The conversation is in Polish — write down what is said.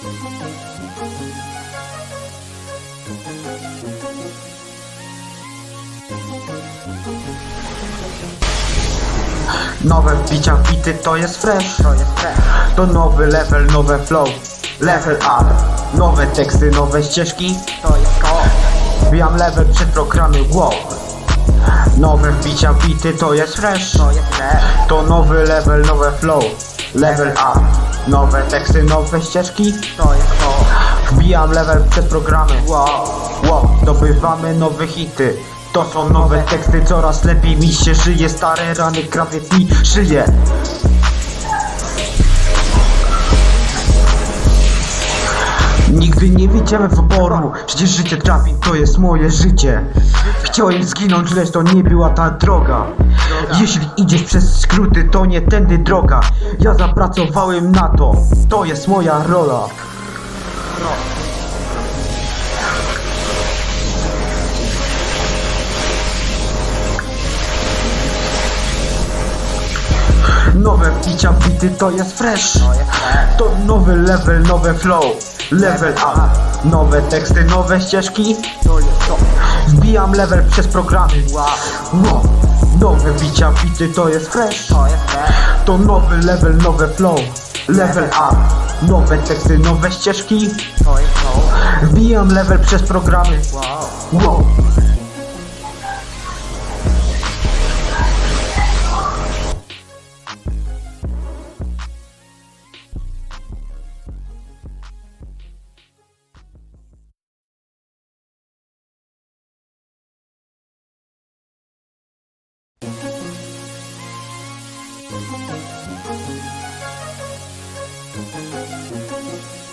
Nowe wbicia bity to jest fresh To nowy level, nowe flow Level up. Nowe teksty, nowe ścieżki To jest to. Wbijam level przed programy wow. Nowe wbicia bity to jest fresh To jest fresh. To nowy level, nowe flow Level up Nowe teksty, nowe ścieżki. To jest to. Wbijam level przez programy Wow, wow. Zdobywamy nowe hity. To są nowe teksty, coraz lepiej mi się żyje. Stare rany, krawiec mi szyje Nigdy nie wiedziałem wyboru Przecież życie trafi, to jest moje życie. Chciałem zginąć, lecz to nie była ta droga. Jeśli idziesz przez skróty, to nie tędy droga. Ja zapracowałem na to, to jest moja rola. Nowe wbicia bity to jest fresh. To nowy level, nowe flow Level up. Nowe teksty, nowe ścieżki. To jest to. Wbijam level przez programy. Wow Nowe bicia bity to jest fresh. To nowy level, nowe flow. Level up. Nowe teksty, nowe ścieżki. Wbijam level przez programy. Wow Thank you.